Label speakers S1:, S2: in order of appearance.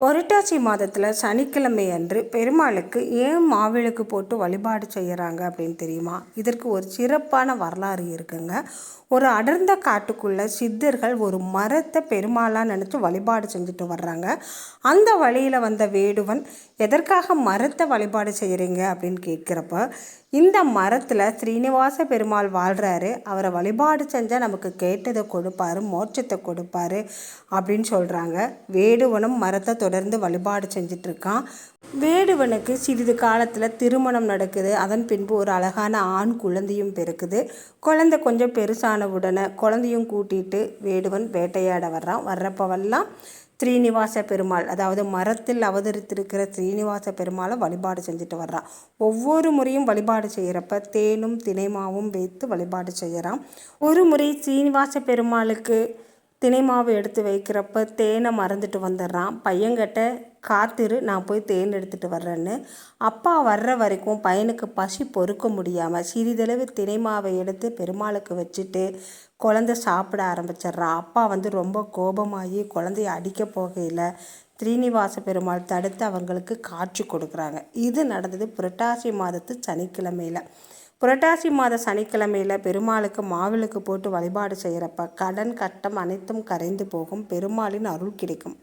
S1: புரட்டாசி மாதத்தில் சனிக்கிழமை அன்று பெருமாளுக்கு ஏன் மாவிளக்கு போட்டு வழிபாடு செய்கிறாங்க அப்படின்னு தெரியுமா? இதற்கு ஒரு சிறப்பான வரலாறு இருக்குங்க. ஒரு அடர்ந்த காட்டுக்குள்ளே சித்தர்கள் ஒரு மரத்தை பெருமாளாக நினச்சி வழிபாடு செஞ்சுட்டு வர்றாங்க. அந்த வழியில் வந்த வேடுவன் எதற்காக மரத்தை வழிபாடு செய்கிறீங்க அப்படின்னு கேட்குறப்ப இந்த மரத்தில் ஸ்ரீனிவாச பெருமாள் வாழ்கிறாரு அவரை வழிபாடு செஞ்சால் நமக்கு கேட்டதை கொடுப்பாரு மோட்சத்தை கொடுப்பாரு அப்படின்னு சொல்கிறாங்க வேடுவனும் மரத்தை தொடர்ந்து வழிபாடு செஞ்சிட்ருக்கான் வேடுவனுக்கு சிறிது காலத்தில் திருமணம் நடக்குது. அதன் பின்பு ஒரு அழகான ஆண் குழந்தையும் பிறக்குது. குழந்தை கொஞ்சம் பெருசான உடனே குழந்தையும் கூட்டிகிட்டு வேடுவன் வேட்டையாட வர்றான். வர்றப்பவெல்லாம் ஸ்ரீனிவாச பெருமாள் அதாவது மரத்தில் அவதரித்திருக்கிற ஸ்ரீனிவாச பெருமாளை வழிபாடு செஞ்சுட்டு வர்றான். ஒவ்வொரு முறையும் வழிபாடு செய்கிறப்ப தேனும் தினைமாவும் வைத்து வழிபாடு செய்கிறான் ஒரு முறை ஸ்ரீனிவாச பெருமாளுக்கு தினை மாவு எடுத்து வைக்கிறப்ப தேனை மறந்துட்டு வந்துடுறான். பையன்கிட்ட காத்திரு நான் போய் தேன் எடுத்துகிட்டு வர்றேன்னு. அப்பா வர்ற வரைக்கும் பையனுக்கு பசி பொறுக்க முடியாமல் சிறிதளவு தினை மாவை எடுத்து பெருமாளுக்கு வச்சுட்டு குழந்த சாப்பிட ஆரம்பிச்சிட்றான். அப்பா வந்து ரொம்ப கோபமாகி குழந்தைய அடிக்க போகையில் ஸ்ரீனிவாச பெருமாள் தடுத்து அவங்களுக்கு காட்சி கொடுக்குறாங்க. இது நடந்தது புரட்டாசி மாதத்து சனிக்கிழமையில். புரட்டாசி மாத சனிக்கிழமையில் பெருமாளுக்கு மாவிளக்கு போட்டு வழிபாடு செய்கிறப்ப கடன் கட்டம் அனைத்தும் கரைந்து போகும். பெருமாளின் அருள் கிடைக்கும்.